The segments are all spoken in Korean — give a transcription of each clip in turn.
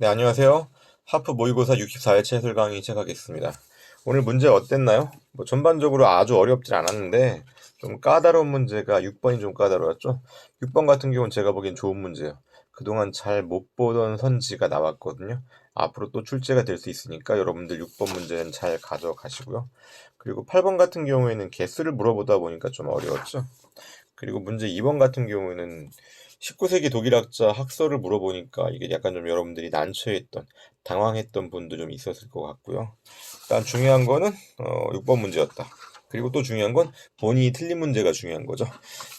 네, 안녕하세요. 하프 모의고사 64회차 해설 강의 시작하겠습니다. 오늘 문제 어땠나요? 뭐 전반적으로 아주 어렵진 않았는데 좀 까다로운 문제가 6번이 좀 까다로웠죠. 6번 같은 경우는 제가 보기엔 좋은 문제예요. 그동안 잘 못 보던 선지가 나왔거든요. 앞으로 또 출제가 될 수 있으니까 여러분들 6번 문제는 잘 가져가시고요. 그리고 8번 같은 경우에는 개수를 물어보다 보니까 좀 어려웠죠. 그리고 문제 2번 같은 경우에는 19세기 독일학자 학설을 물어보니까 이게 약간 좀 여러분들이 난처했던, 당황했던 분도 좀 있었을 것 같고요. 일단 중요한 거는 어, 6번 문제였다. 그리고 또 중요한 건 본인이 틀린 문제가 중요한 거죠.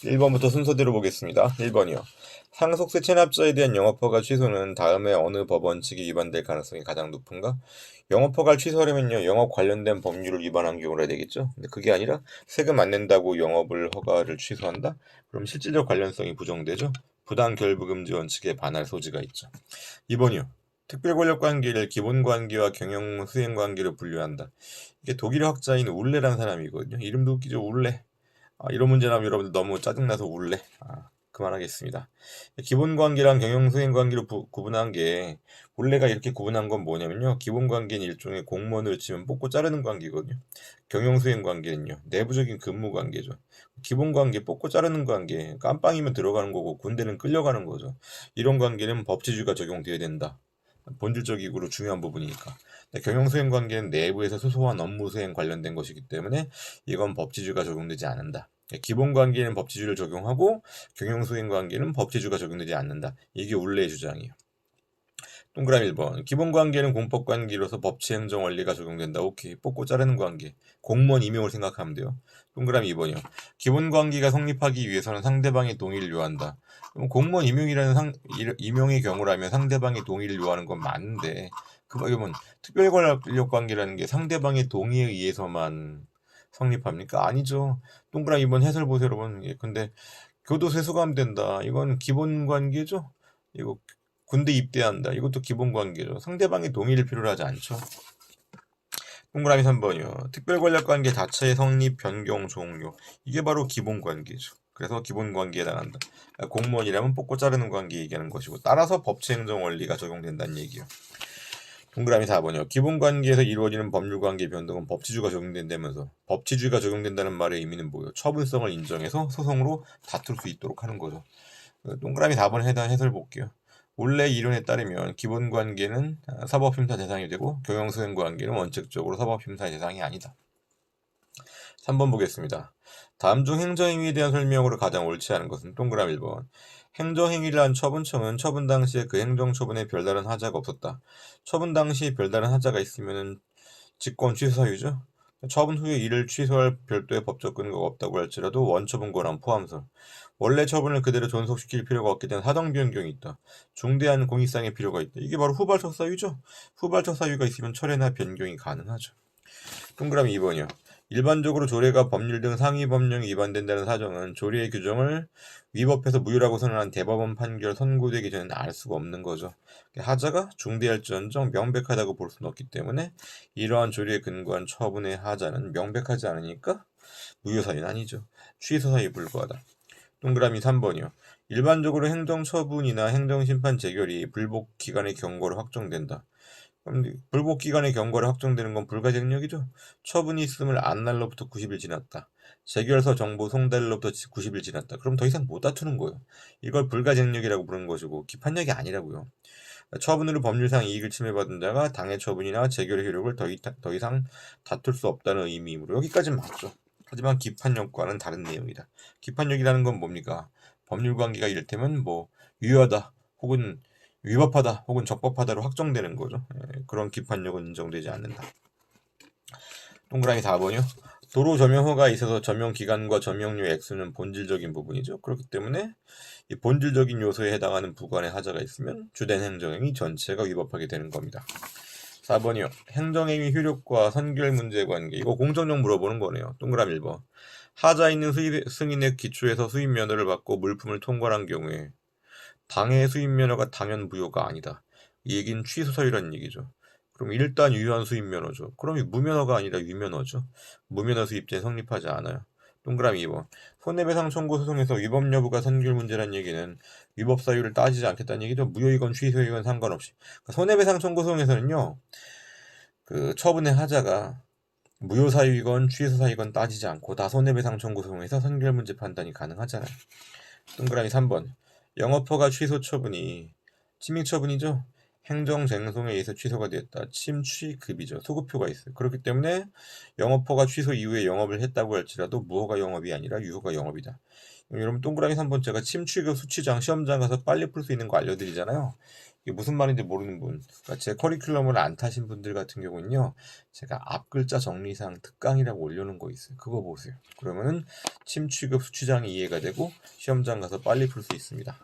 1번부터 순서대로 보겠습니다. 1번이요. 상속세 체납자에 대한 영업허가 취소는 다음에 어느 법원칙이 위반될 가능성이 가장 높은가? 영업허가를 취소하려면요, 영업 관련된 법률을 위반한 경우라 되겠죠. 근데 그게 아니라 세금 안 낸다고 영업을 허가를 취소한다? 그럼 실질적 관련성이 부정되죠. 부당 결부금지 원칙에 반할 소지가 있죠. 2번이요. 특별 권력 관계를 기본 관계와 경영 수행 관계로 분류한다. 이게 독일 학자인 울레라는 사람이거든요. 이름도 웃기죠. 울레. 아, 이런 문제 나면 여러분들 너무 짜증나서 울레. 아, 그만하겠습니다. 기본 관계랑 경영 수행 관계로 부, 구분한 게 원래가 이렇게 구분한 건 뭐냐면요. 기본 관계는 일종의 공무원을 치면 뽑고 자르는 관계거든요. 경영 수행 관계는요. 내부적인 근무 관계죠. 기본 관계 뽑고 자르는 관계 깜빵이면 들어가는 거고 군대는 끌려가는 거죠. 이런 관계는 법치주의가 적용돼야 된다. 본질적이고 중요한 부분이니까. 경영 수행 관계는 내부에서 소소한 업무 수행 관련된 것이기 때문에 이건 법치주의가 적용되지 않는다. 기본 관계는 법치주의를 적용하고 경영 수행 관계는 법치주의가 적용되지 않는다. 이게 울레의 주장이에요. 동그라미 1번. 기본 관계는 공법 관계로서 법치 행정 원리가 적용된다. 오케이. 뽑고 자르는 관계. 공무원 임용을 생각하면 돼요. 동그라미 2번이요. 기본 관계가 성립하기 위해서는 상대방의 동의를 요한다. 그럼 공무원 임용이라는 상, 임용의 경우라면 상대방의 동의를 요하는 건 맞는데 그러면 특별 권력 관계라는 게 상대방의 동의에 의해서만 성립합니까? 아니죠. 동그라미 2번 해설 보세요, 여러분. 예, 근데 교도소 수감된다. 이건 기본 관계죠. 이거 군대 입대한다. 이것도 기본 관계죠. 상대방의 동의를 필요로 하지 않죠. 동그라미 3번이요. 특별권력관계 자체의 성립, 변경, 종료. 이게 바로 기본 관계죠. 그래서 기본 관계에 해당한다. 공무원이라면 뽑고 자르는 관계 얘기하는 것이고 따라서 법치 행정 원리가 적용된다는 얘기요. 동그라미 4번이요. 기본 관계에서 이루어지는 법률 관계 변동은 법치주의가 적용된다면서 법치주의가 적용된다는 말의 의미는 뭐예요? 처분성을 인정해서 소송으로 다툴 수 있도록 하는 거죠. 동그라미 4번에 해당 해설 볼게요. 원래 이론에 따르면 기본 관계는 사법심사 대상이 되고 경영수행 관계는 원칙적으로 사법심사의 대상이 아니다. 3번 보겠습니다. 다음 중 행정행위에 대한 설명으로 가장 옳지 않은 것은 동그라미 1번. 행정행위를 한 처분청은 처분 당시에 그 행정처분에 별다른 하자가 없었다. 처분 당시에 별다른 하자가 있으면 직권 취소 사유죠. 처분 후에 이를 취소할 별도의 법적 근거가 없다고 할지라도 원처분 권한 포함설. 원래 처분을 그대로 존속시킬 필요가 없기 때문에 사정 변경이 있다. 중대한 공익상의 필요가 있다. 이게 바로 후발적 사유죠. 후발적 사유가 있으면 철회나 변경이 가능하죠. 동그라미 2번이요. 일반적으로 조례가 법률 등 상위 법령이 위반된다는 사정은 조례의 규정을 위법해서 무효라고 선언한 대법원 판결 선고되기 전에는 알 수가 없는 거죠. 하자가 중대할지언정 명백하다고 볼 수는 없기 때문에 이러한 조례에 근거한 처분의 하자는 명백하지 않으니까 무효 사유는 아니죠. 취소 사유에 불과하다. 동그라미 3번이요. 일반적으로 행정처분이나 행정심판 재결이 불복 기간의 경고로 확정된다. 그럼 불복 기간의 경고를 확정되는 건 불가쟁력이죠. 처분이 있음을 안 날로부터 90일 지났다. 재결서 정보 송달로부터 90일 지났다. 그럼 더 이상 못 다투는 거예요. 이걸 불가쟁력이라고 부르는 것이고 기판력이 아니라고요. 처분으로 법률상 이익을 침해받은 자가 당해 처분이나 재결의 효력을 더, 이, 더 이상 다툴 수 없다는 의미이므로 여기까지는 맞죠. 하지만 기판력과는 다른 내용이다. 기판력이라는 건 뭡니까? 법률 관계가 이를테면 뭐 유효하다 혹은 위법하다 혹은 적법하다로 확정되는 거죠. 예, 그런 기판력은 인정되지 않는다. 동그라미 4번이요. 도로 점용허가 있어서 점용 기간과 점용료 액수는 본질적인 부분이죠. 그렇기 때문에 이 본질적인 요소에 해당하는 부관의 하자가 있으면 주된 행정행위 전체가 위법하게 되는 겁니다. 4번이요. 행정행위 효력과 선결 문제 관계. 이거 공정력 물어보는 거네요. 동그라미 1번. 하자 있는 수입, 승인의 기초에서 수입 면허를 받고 물품을 통과한 경우에 당해 수입 면허가 당연 무효가 아니다. 이 얘기는 취소 사유라는 얘기죠. 그럼 일단 유효한 수입 면허죠. 그럼 무면허가 아니라 유면허죠. 무면허 수입제 성립하지 않아요. 동그라미 2번. 손해배상 청구 소송에서 위법 여부가 선결 문제란 얘기는 위법 사유를 따지지 않겠다는 얘기죠. 무효이건 취소이건 상관없이. 그러니까 손해배상 청구 소송에서는요. 그 처분의 하자가 무효 사유이건 취소 사유이건 따지지 않고 다 손해배상 청구 소송에서 선결 문제 판단이 가능하잖아요. 동그라미 3번. 영업허가 취소 처분이 침입 처분이죠. 행정쟁송에 의해서 취소가 되었다. 침취급이죠. 소급표가 있어요. 그렇기 때문에 영업허가 취소 이후에 영업을 했다고 할지라도 무허가 영업이 아니라 유허가 영업이다. 여러분 동그라미 3번 제가 침취급 수취장 시험장 가서 빨리 풀 수 있는 거 알려드리잖아요. 이게 무슨 말인지 모르는 분, 그러니까 제 커리큘럼을 안 타신 분들 같은 경우는요, 제가 앞 글자 정리상 특강이라고 올려놓은 거 있어요. 그거 보세요. 그러면은 침취급 수취장이 이해가 되고 시험장 가서 빨리 풀 수 있습니다.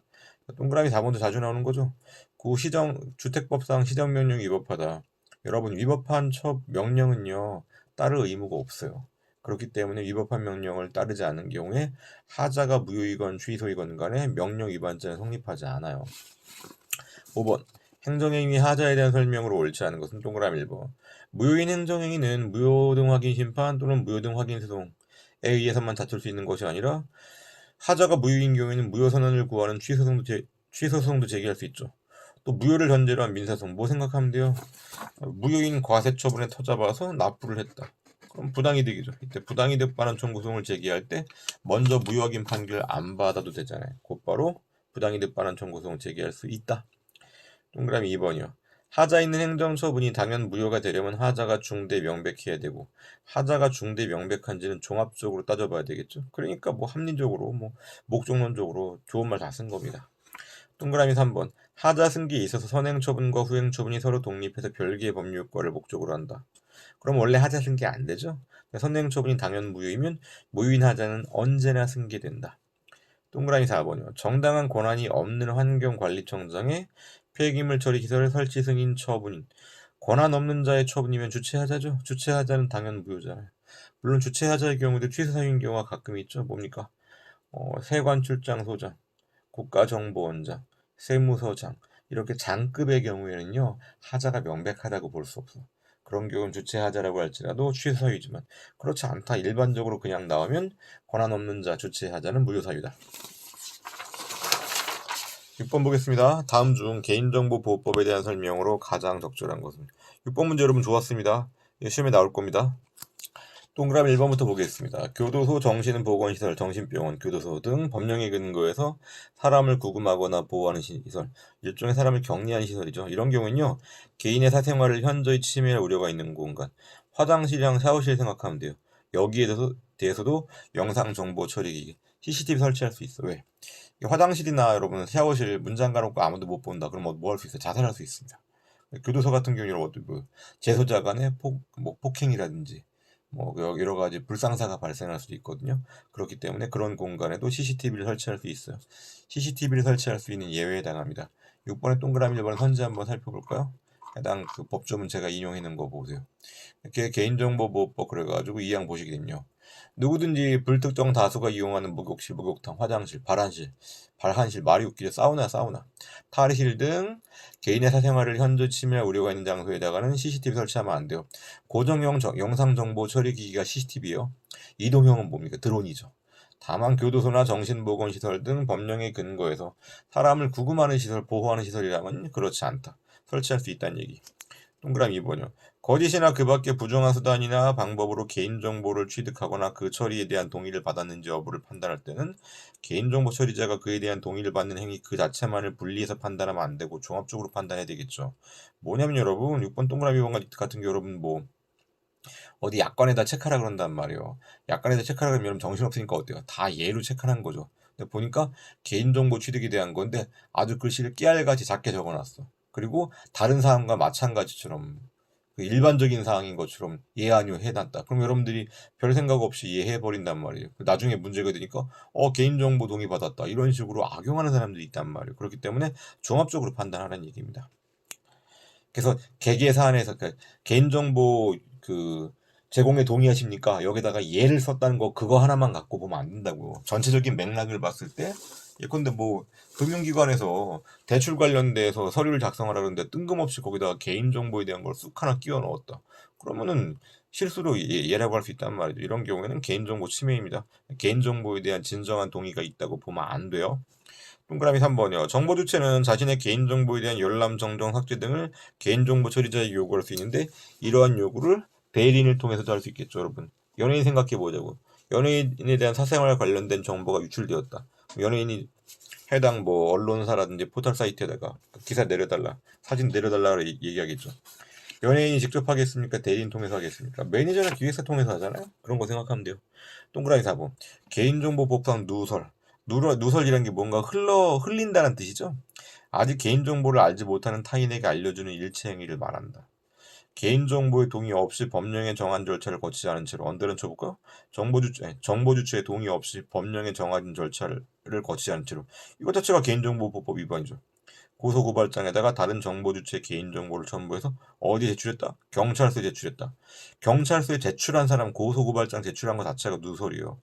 동그라미 4번도 자주 나오는 거죠. 구 시정 주택법상 시정 명령 위법하다. 여러분 위법한 첫 명령은요 따를 의무가 없어요. 그렇기 때문에 위법한 명령을 따르지 않는 경우에 하자가 무효이건 취소이건 간에 명령 위반죄는 성립하지 않아요. 5번 행정행위 하자에 대한 설명으로 옳지 않은 것은 동그라미 1번 무효인 행정행위는 무효등 확인 심판 또는 무효등 확인 소송에 의해서만 다툴 수 있는 것이 아니라 하자가 무효인 경우에는 무효 선언을 구하는 취소소송도 제, 취소소송도 제기할 수 있죠. 또 무효를 전제로 한 민사소송 뭐 생각하면 돼요? 무효인 과세 처분에 터잡아서 납부를 했다. 그럼 부당이득이죠. 이때 부당이득 반환 청구소송을 제기할 때 먼저 무효 확인 판결 안 받아도 되잖아요. 곧바로 부당이득 반환 청구소송 제기할 수 있다. 동그라미 2번이요. 하자 있는 행정처분이 당연 무효가 되려면 하자가 중대 명백해야 되고 하자가 중대 명백한지는 종합적으로 따져봐야 되겠죠. 그러니까 뭐 합리적으로 뭐 목적론적으로 좋은 말 다 쓴 겁니다. 동그라미 3번 하자 승기에 있어서 선행처분과 후행처분이 서로 독립해서 별개의 법률 효과를 목적으로 한다. 그럼 원래 하자 승계 안 되죠? 선행처분이 당연 무효이면 무효인 하자는 언제나 승계된다. 동그라미 4번이요. 정당한 권한이 없는 환경관리청장의 폐기물 처리 시설 설치 승인 처분인 권한 없는 자의 처분이면 주체하자죠. 주체하자는 당연 무효잖아요. 물론 주체하자의 경우도 취소 사유인 경우가 가끔 있죠. 뭡니까? 어, 세관 출장 소장, 국가정보원장, 세무서장 이렇게 장급의 경우에는요 하자가 명백하다고 볼 수 없어. 그런 경우는 주체하자라고 할지라도 취소 사유지만 그렇지 않다. 일반적으로 그냥 나오면 권한 없는 자 주체하자는 무효 사유다. 6번 보겠습니다. 다음 중 개인정보보호법에 대한 설명으로 가장 적절한 것은 6번 문제 여러분 좋았습니다. 시험에 나올 겁니다. 동그라미 1번부터 보겠습니다. 교도소, 정신 보건시설, 정신병원, 교도소 등 법령에 근거해서 사람을 구금하거나 보호하는 시설, 일종의 사람을 격리하는 시설이죠. 이런 경우는요, 개인의 사생활을 현저히 침해할 우려가 있는 공간, 화장실이랑 샤워실 생각하면 돼요. 여기에 대해서, 대해서도 영상 정보 처리기기, CCTV 설치할 수 있어. 왜? 화장실이나 여러분 샤워실 문 잠가놓고 아무도 못 본다. 그럼 뭐할 수 있어? 자살할 수 있습니다. 교도소 같은 경우 여러분 뭐 재소자 간의 폭, 뭐 폭행이라든지 뭐 여러 가지 불상사가 발생할 수도 있거든요. 그렇기 때문에 그런 공간에도 CCTV를 설치할 수 있어요. CCTV를 설치할 수 있는 예외에 해당합니다. 6번의 동그라미 1번 선지 한번 살펴볼까요? 해당 그 법조문 제가 인용해 놓은 거 보세요. 이렇게 개인정보보호법 그래가지고 이양 보시게 되면요. 누구든지 불특정 다수가 이용하는 목욕실, 목욕탕, 화장실, 발한실, 발한실, 말이 웃기죠. 사우나, 사우나, 탈의실 등 개인의 사생활을 현저 침해할 우려가 있는 장소에다가는 CCTV 설치하면 안 돼요. 고정형 정, 영상 정보 처리 기기가 CCTV요. 이동형은 뭡니까? 드론이죠. 다만 교도소나 정신보건시설 등 법령에 근거해서 사람을 구금하는 시설, 보호하는 시설이라면 그렇지 않다. 설치할 수 있다는 얘기. 동그라미 2번이요. 거짓이나 그 밖의 부정한 수단이나 방법으로 개인정보를 취득하거나 그 처리에 대한 동의를 받았는지 여부를 판단할 때는 개인정보 처리자가 그에 대한 동의를 받는 행위 그 자체만을 분리해서 판단하면 안 되고 종합적으로 판단해야 되겠죠. 뭐냐면 여러분 6번 동그라미 2번 같은 경우 여러분 뭐 어디 약관에다 체크하라 그런단 말이에요. 약관에다 체크하라 그러면 여러분 정신없으니까 어때요? 다 예로 체크하는 거죠. 근데 보니까 개인정보 취득에 대한 건데 아주 글씨를 깨알같이 작게 적어놨어. 그리고 다른 사람과 마찬가지처럼 그 일반적인 사항인 것처럼 예 아니요 해놨다. 그럼 여러분들이 별 생각 없이 예해 버린단 말이에요. 나중에 문제가 되니까 어 개인정보 동의 받았다 이런 식으로 악용하는 사람들이 있단 말이에요. 그렇기 때문에 종합적으로 판단하라는 얘기입니다. 그래서 개개 사안에서 그 개인정보 그 제공에 동의하십니까? 여기다가 예를 썼다는 거 그거 하나만 갖고 보면 안 된다고. 전체적인 맥락을 봤을 때 예컨대 뭐 금융기관에서 대출 관련돼서 서류를 작성하라 그러는데 뜬금없이 거기다가 개인 정보에 대한 걸 쑥 하나 끼워 넣었다. 그러면은 실수로 예, 예라고 할 수 있단 말이죠. 이런 경우에는 개인정보 침해입니다. 개인정보에 대한 진정한 동의가 있다고 보면 안 돼요. 동그라미 3번이요. 정보 주체는 자신의 개인정보에 대한 열람, 정정, 삭제 등을 개인정보 처리자에게 요구할 수 있는데 이러한 요구를 대리인을 통해서도 할 수 있겠죠, 여러분. 연예인 생각해 보자고. 연예인에 대한 사생활 관련된 정보가 유출되었다. 연예인이 해당 뭐 언론사라든지 포털 사이트에다가 기사 내려달라, 사진 내려달라 얘기하겠죠. 연예인이 직접 하겠습니까? 대리인 통해서 하겠습니까? 매니저는 기획사 통해서 하잖아요. 그런 거 생각하면 돼요. 동그라미 4번. 개인정보법상 누설. 누설, 누설이란 게 뭔가 흘러 흘린다는 뜻이죠. 아직 개인정보를 알지 못하는 타인에게 알려주는 일체 행위를 말한다. 개인정보의 동의 없이 법령에 정한 절차를 거치지 않은 채로 언더런 쳐볼까요? 정보주체, 정보주체의 동의 없이 법령에 정한 절차를 거치지 않은 채로 이것 자체가 개인정보보호법 위반이죠. 고소고발장에다가 다른 정보주체 개인정보를 첨부해서 어디 제출했다? 경찰서에 제출했다. 경찰서에 제출한 사람 고소고발장 제출한 것 자체가 누설이에요.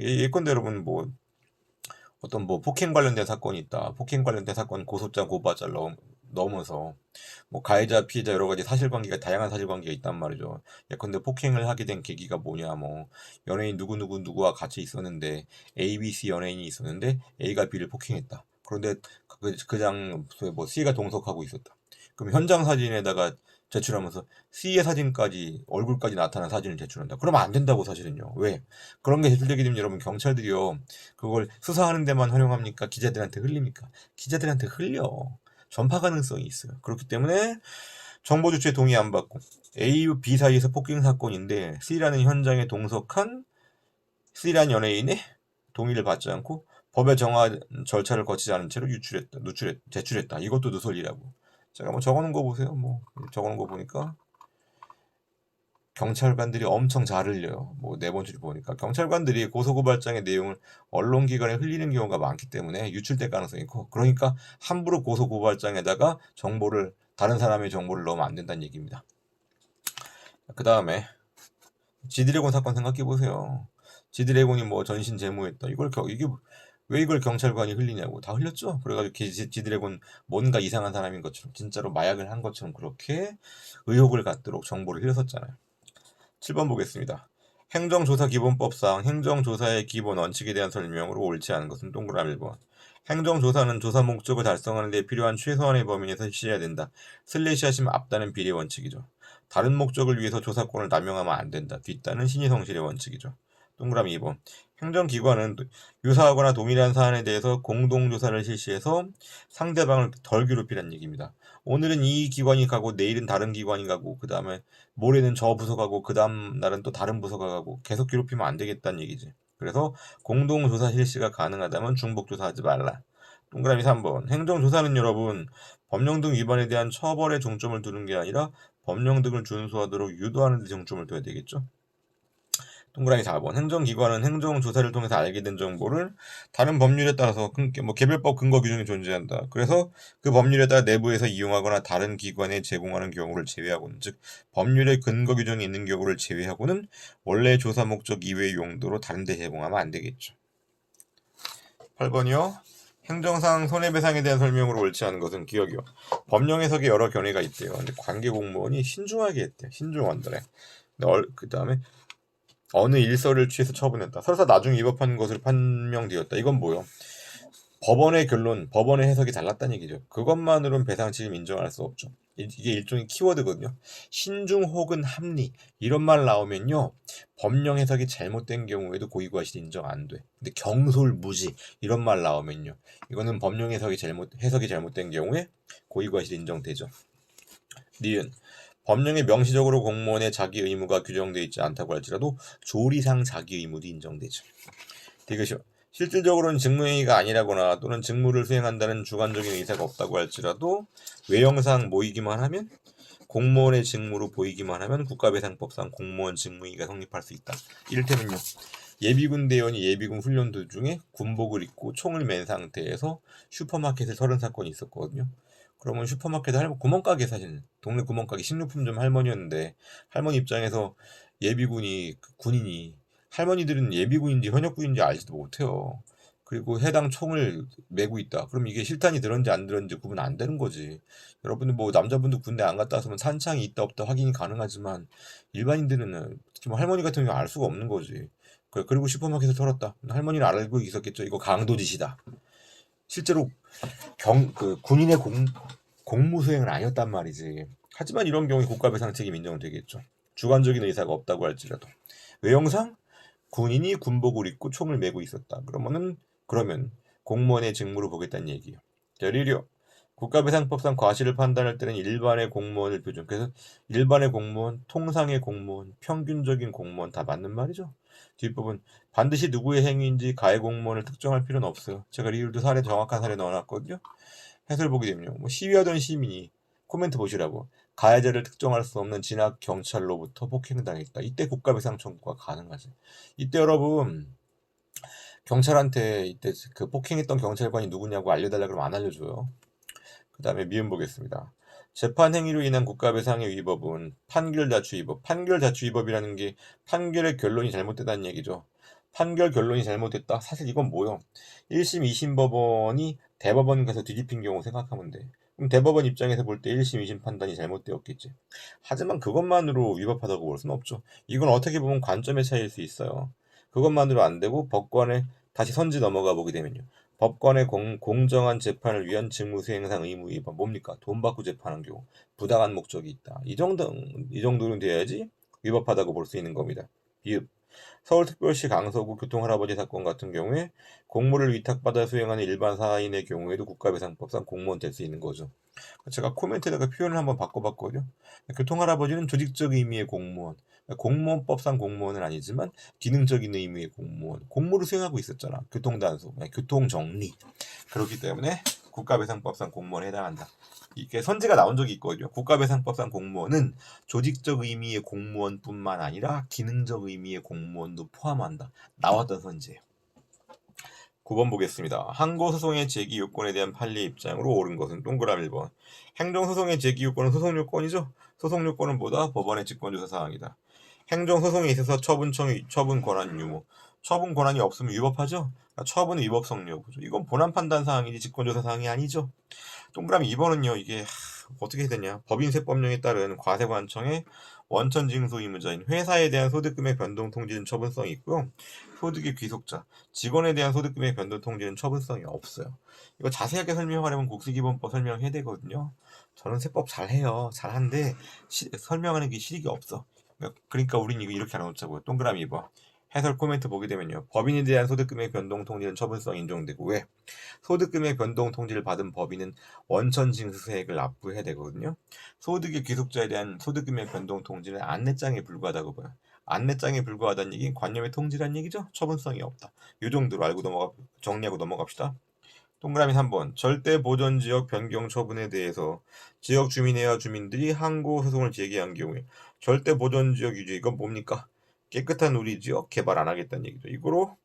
예, 예컨대 여러분 뭐 어떤 뭐 폭행 관련된 사건이 있다. 폭행 관련된 사건 고소장 고발장 넘, 넘어서 뭐 가해자 피해자 여러 가지 사실관계가 다양한 사실관계가 있단 말이죠. 예컨대 폭행을 하게 된 계기가 뭐냐 뭐 연예인 누구 누구 누구와 같이 있었는데 A, B, C 연예인이 있었는데 A가 B를 폭행했다. 그런데 그, 그 장소에 뭐 C가 동석하고 있었다. 그럼 현장 사진에다가 제출하면서 C의 사진까지 얼굴까지 나타난 사진을 제출한다. 그러면 안 된다고 사실은요. 왜? 그런 게 제출되게 되면 여러분 경찰들이요. 그걸 수사하는 데만 활용합니까? 기자들한테 흘립니까? 기자들한테 흘려. 전파 가능성이 있어요. 그렇기 때문에 정보 주체 동의 안 받고 A, B 사이에서 폭행 사건인데 C라는 현장에 동석한 C라는 연예인의 동의를 받지 않고 법에 정한 절차를 거치지 않은 채로 유출했다, 누출했, 제출했다. 이것도 누설이라고. 제가 뭐 적어놓은 거 보세요. 뭐 적어놓은 거 보니까 경찰관들이 엄청 잘 흘려요. 뭐 네 번째를 보니까 경찰관들이 고소고발장의 내용을 언론기관에 흘리는 경우가 많기 때문에 유출될 가능성이 있고 그러니까 함부로 고소고발장에다가 정보를 다른 사람의 정보를 넣으면 안 된다는 얘기입니다. 그 다음에 지드래곤 사건 생각해 보세요. 지드래곤이 뭐 전신 제모했다. 이걸 겨, 이게 왜 이걸 경찰관이 흘리냐고 다 흘렸죠. 그래가지고 지드래곤 뭔가 이상한 사람인 것처럼 진짜로 마약을 한 것처럼 그렇게 의혹을 갖도록 정보를 흘렸었잖아요. 7번 보겠습니다. 행정조사기본법상 행정조사의 기본 원칙에 대한 설명으로 옳지 않은 것은 동그라미 1번. 행정조사는 조사 목적을 달성하는 데 필요한 최소한의 범위 내에서 실시해야 된다. 슬래시 하시면 앞다는 비례 원칙이죠. 다른 목적을 위해서 조사권을 남용하면 안 된다. 뒷다는 신의성실의 원칙이죠. 동그라미 2번. 행정기관은 유사하거나 동일한 사안에 대해서 공동조사를 실시해서 상대방을 덜 괴롭히라는 얘기입니다. 오늘은 이 기관이 가고 내일은 다른 기관이 가고 그 다음에 모레는 저 부서 가고 그 다음 날은 또 다른 부서가 가고 계속 괴롭히면 안 되겠다는 얘기지. 그래서 공동조사 실시가 가능하다면 중복조사하지 말라. 동그라미 3번. 행정조사는 여러분 법령 등 위반에 대한 처벌에 중점을 두는 게 아니라 법령 등을 준수하도록 유도하는 데 중점을 둬야 되겠죠. 동그라미 4번 행정기관은 행정조사를 통해서 알게 된 정보를 다른 법률에 따라서 뭐 개별법 근거 규정이 존재한다. 그래서 그 법률에 따라 내부에서 이용하거나 다른 기관에 제공하는 경우를 제외하고는 즉 법률의 근거 규정이 있는 경우를 제외하고는 원래 조사 목적 이외의 용도로 다른 데 제공하면 안 되겠죠. 8번이요. 행정상 손해배상에 대한 설명으로 옳지 않은 것은 기억이요. 법령 해석에 여러 견해가 있대요. 근데 관계 공무원이 신중하게 했대. 신중한더래. 그 다음에 어느 일서를 취해서 처분했다. 설사 나중에 위법한 것을 판명되었다. 이건 뭐요? 법원의 결론, 법원의 해석이 달랐다는 얘기죠. 그것만으로는 배상 책임 인정할 수 없죠. 이게 일종의 키워드거든요. 신중 혹은 합리 이런 말 나오면요. 법령 해석이 잘못된 경우에도 고의과실 인정 안 돼. 근데 경솔무지 이런 말 나오면요. 이거는 법령 해석이 잘못 해석이 잘못된 경우에 고의과실 인정되죠. 니은 법령에 명시적으로 공무원의 자기 의무가 규정되어 있지 않다고 할지라도 조리상 자기 의무도 인정되죠. 이것이 실질적으로는 직무행위가 아니라거나 또는 직무를 수행한다는 주관적인 의사가 없다고 할지라도 외형상 모이기만 하면 공무원의 직무로 보이기만 하면 국가배상법상 공무원 직무행위가 성립할 수 있다. 이를테면요. 예비군 대원이 예비군 훈련 도중에 군복을 입고 총을 맨 상태에서 슈퍼마켓에 서른 사건이 있었거든요. 그러면 슈퍼마켓에 할머 구멍가게 사실 동네 구멍가게 식료품 점 할머니였는데 할머니 입장에서 예비군이 그 군인이 할머니들은 예비군인지 현역군인지 알지도 못해요. 그리고 해당 총을 메고 있다. 그럼 이게 실탄이 들었는지 안 들었는지 구분 안 되는 거지. 여러분들 뭐 남자분도 군대 안 갔다 왔으면 산창이 있다 없다 확인이 가능하지만 일반인들은 특히 뭐 할머니 같은 경우 알 수가 없는 거지. 그- 그리고 슈퍼마켓을 털었다. 할머니는 알고 있었겠죠. 이거 강도짓이다. 실제로 경, 그 군인의 공, 공무 수행은 아니었단 말이지. 하지만 이런 경우에 국가배상 책임 인정되겠죠. 주관적인 의사가 없다고 할지라도. 외형상 군인이 군복을 입고 총을 메고 있었다. 그러면은 그러면 공무원의 직무를 보겠다는 얘기예요. 결의료 국가배상법상 과실을 판단할 때는 일반의 공무원을 표준. 그래서 일반의 공무원, 통상의 공무원, 평균적인 공무원 다 맞는 말이죠. 뒷부분 반드시 누구의 행위인지 가해 공무원을 특정할 필요는 없어요. 제가 리을도 사례 정확한 사례 넣어놨거든요. 해설 보게 되면요. 뭐 시위하던 시민이 코멘트 보시라고 가해자를 특정할 수 없는 진학 경찰로부터 폭행당했다. 이때 국가배상 청구가 가능하지. 이때 여러분 경찰한테 이때 그 폭행했던 경찰관이 누구냐고 알려달라 그러면 안 알려줘요. 그 다음에 미음 보겠습니다. 재판 행위로 인한 국가배상의 위법은 판결 자추 위법. 판결 자추 위법이라는 게 판결의 결론이 잘못됐다는 얘기죠. 판결 결론이 잘못됐다. 사실 이건 뭐요? 1심, 2심 법원이 대법원 가서 뒤집힌 경우 생각하면 돼. 그럼 대법원 입장에서 볼 때 1심, 2심 판단이 잘못되었겠지. 하지만 그것만으로 위법하다고 볼 수는 없죠. 이건 어떻게 보면 관점의 차이일 수 있어요. 그것만으로 안 되고 법관에 다시 선지 넘어가 보게 되면요. 법관의 공, 공정한 재판을 위한 직무 수행상 의무 위반 뭡니까? 돈 받고 재판한 경우 부당한 목적이 있다. 이 정도 이 정도는 돼야지 위법하다고 볼 수 있는 겁니다. 비읍 서울특별시 강서구 교통할아버지 사건 같은 경우에 공무를 위탁받아 수행하는 일반 사인의 경우에도 국가배상법상 공무원 될 수 있는 거죠. 제가 코멘트에다가 표현을 한번 바꿔봤거든요. 교통할아버지는 조직적 의미의 공무원, 공무원법상 공무원은 아니지만 기능적인 의미의 공무원, 공무를 수행하고 있었잖아. 교통단속, 교통정리. 그렇기 때문에 국가배상법상 공무원에 해당한다. 이게 선지가 나온 적이 있거든요. 국가배상법상 공무원은 조직적 의미의 공무원뿐만 아니라 기능적 의미의 공무원도 포함한다. 나왔던 선지예요. 9번 보겠습니다. 항고소송의 제기 요건에 대한 판례 입장으로 옳은 것은 동그라미 1번. 행정소송의 제기 요건은 소송 요건이죠. 소송 요건은 뭐다? 법원의 직권조사 사항이다. 행정소송에 있어서 처분청의 처분 권한 유무. 처분 권한이 없으면 위법하죠? 그러니까 처분은 위법성 여부죠. 이건 본안 판단 사항이지 직권조사 사항이 아니죠. 동그라미 2번은요. 이게 하, 어떻게 되냐? 법인세법령에 따른 과세관청의 원천 징수 의무자인 회사에 대한 소득금의 변동 통지는 처분성이 있고요. 소득의 귀속자, 직원에 대한 소득금의 변동 통지는 처분성이 없어요. 이거 자세하게 설명하려면 국세기본법 설명해야 되거든요. 저는 세법 잘해요. 잘하는데 시- 설명하는 게 실익이 없어. 그러니까 우린 이거 이렇게 나눠놓자고요. 동그라미 2번. 해설 코멘트 보게 되면요. 법인에 대한 소득금의 변동 통지는 처분성 인정되고 왜? 소득금의 변동 통지를 받은 법인은 원천 징수세액을 납부해야 되거든요. 소득의 귀속자에 대한 소득금의 변동 통지는 안내장에 불과하다고 봐요. 안내장에 불과하다는 얘기는 관념의 통지란 얘기죠. 처분성이 없다. 이 정도로 알고 넘어가 정리하고 넘어갑시다. 동그라미 3번 절대 보전 지역 변경 처분에 대해서 지역 주민회와 주민들이 항고 소송을 제기한 경우에 절대 보전 지역 유지 이건 뭡니까? 깨끗한 우리 지역 개발 안 하겠다는 얘기죠. 이거로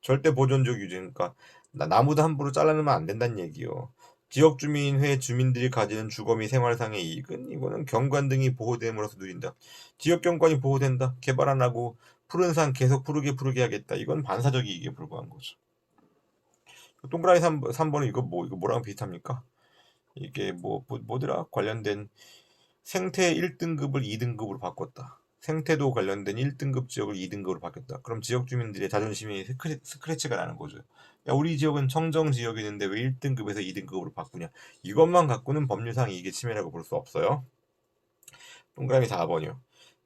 절대 보전 지역 유지 그러니까 나- 나무도 함부로 잘라내면 안 된다는 얘기요. 지역 주민회 주민들이 가지는 주거 및 생활상의 이익은 이거는 경관 등이 보호됨으로써 누린다. 지역 경관이 보호된다. 개발 안 하고 푸른 산 계속 푸르게 푸르게 하겠다. 이건 반사적 이익에 불과한 거죠. 동그라미 3, 3번은 이거 뭐 이거 뭐랑 비슷합니까? 이게 뭐, 뭐 뭐더라 관련된 생태 1등급을 2등급으로 바꿨다. 생태도 관련된 1등급 지역을 2등급으로 바뀌었다. 그럼 지역 주민들의 자존심이 스크래, 스크래 치가 나는 거죠. 야, 우리 지역은 청정 지역이는데 왜 1등급에서 2등급으로 바꾸냐? 이것만 갖고는 법률상 이게 침해라고 볼 수 없어요. 동그라미 4번이요.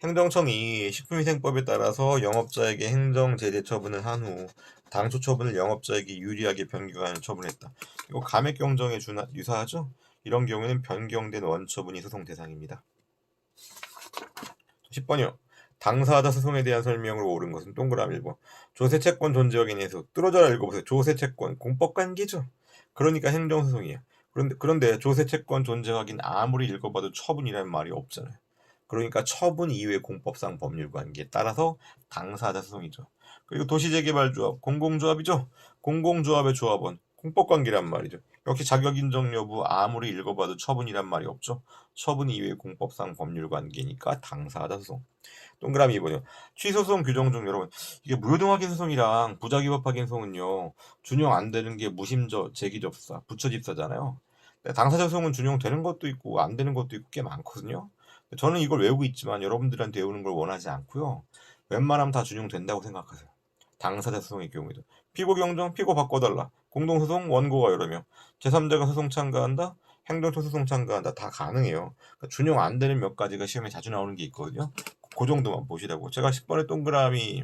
행정청이 식품위생법에 따라서 영업자에게 행정 제재 처분을 한 후 당초 처분을 영업자에게 유리하게 변경하는 처분을 했다. 이거 감액 경정에 유사하죠? 이런 경우에는 변경된 원처분이 소송 대상입니다. 10번이요. 당사자 소송에 대한 설명으로 옳은 것은 동그라미 1번. 조세채권 존재 확인에서 뚫어져라 읽어보세요. 조세채권 공법관계죠. 그러니까 행정소송이에요. 그런데, 그런데 조세채권 존재 확인 아무리 읽어봐도 처분이라는 말이 없잖아요. 그러니까 처분 이외의 공법상 법률 관계에 따라서 당사자 소송이죠. 그리고 도시재개발조합, 공공조합이죠. 공공조합의 조합원, 공법관계란 말이죠. 역시 자격 인정 여부 아무리 읽어봐도 처분이란 말이 없죠. 처분 이외의 공법상 법률 관계니까 당사자 소송. 동그라미 2번이요. 취소소송 규정 중 여러분 이게 무효등 확인 소송이랑 부작위법 확인 소송은요 준용 안 되는 게 무심저 제기접사 부처집사잖아요. 근데 당사자 소송은 준용되는 것도 있고 안 되는 것도 있고 꽤 많거든요. 저는 이걸 외우고 있지만 여러분들한테 외우는 걸 원하지 않고요. 웬만하면 다 준용된다고 생각하세요. 당사자 소송의 경우에도 피고 경정, 피고 바꿔달라, 공동소송, 원고가 여러 명, 제3자가 소송 참가한다, 행정처 소송 참가한다 다 가능해요. 그러니까 준용 안 되는 몇 가지가 시험에 자주 나오는 게 있거든요. 그 정도만 보시라고. 제가 10번에 동그라미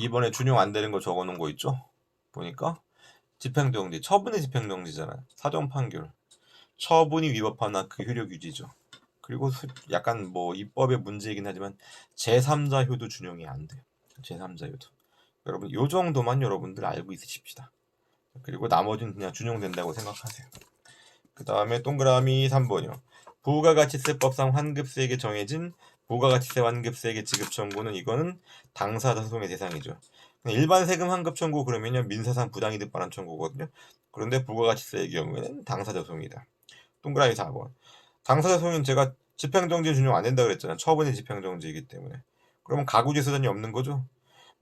2번에 준용 안 되는 거 적어 놓은 거 있죠? 보니까 집행정지, 처분의 집행정지잖아요. 사정 판결. 처분이 위법하나 그 효력 유지죠. 그리고 수- 약간 뭐 입법의 문제이긴 하지만 제3자 효도 준용이 안 돼요. 제3자 효도. 여러분 요 정도만 여러분들 알고 있으십시다. 그리고 나머지는 그냥 준용된다고 생각하세요. 그 다음에 동그라미 3번이요. 부가가치세법상 환급세액에 정해진 부가가치세 환급세액의 지급 청구는 이거는 당사자 소송의 대상이죠. 일반 세금 환급 청구 그러면요 민사상 부당이득 반환 청구거든요. 그런데 부가가치세의 경우에는 당사자 소송이다. 동그라미 4번. 당사자 소송은 제가 집행정지 준용 안 된다 그랬잖아요. 처분이 집행정지이기 때문에. 그러면 가구제 수단이 없는 거죠.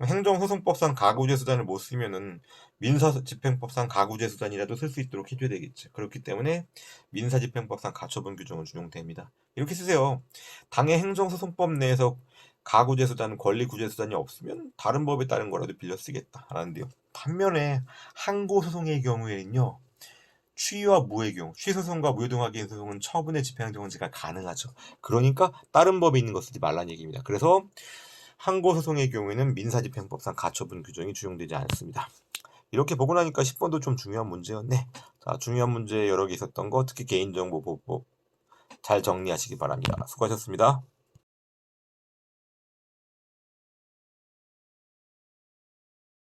행정소송법상 가구제 수단을 못 쓰면은 민사집행법상 가구제 수단이라도 쓸 수 있도록 해줘야 되겠죠. 그렇기 때문에 민사집행법상 가처분 규정은 준용됩니다. 이렇게 쓰세요. 당의 행정소송법 내에서 가구제 수단, 권리구제 수단이 없으면 다른 법에 따른 거라도 빌려 쓰겠다. 라는데요. 반면에 항고소송의 경우에는요. 취의와 무의 경우, 취소송과 무효등확인 소송은 처분의 집행정지가 가능하죠. 그러니까 다른 법에 있는 거 쓰지 말라는 얘기입니다. 그래서 항고 소송의 경우에는 민사집행법상 가처분 규정이 준용되지 않습니다. 이렇게 보고 나니까 10번도 좀 중요한 문제였네. 자, 중요한 문제 여러 개 있었던 거 특히 개인정보보호법 잘 정리하시기 바랍니다. 수고하셨습니다.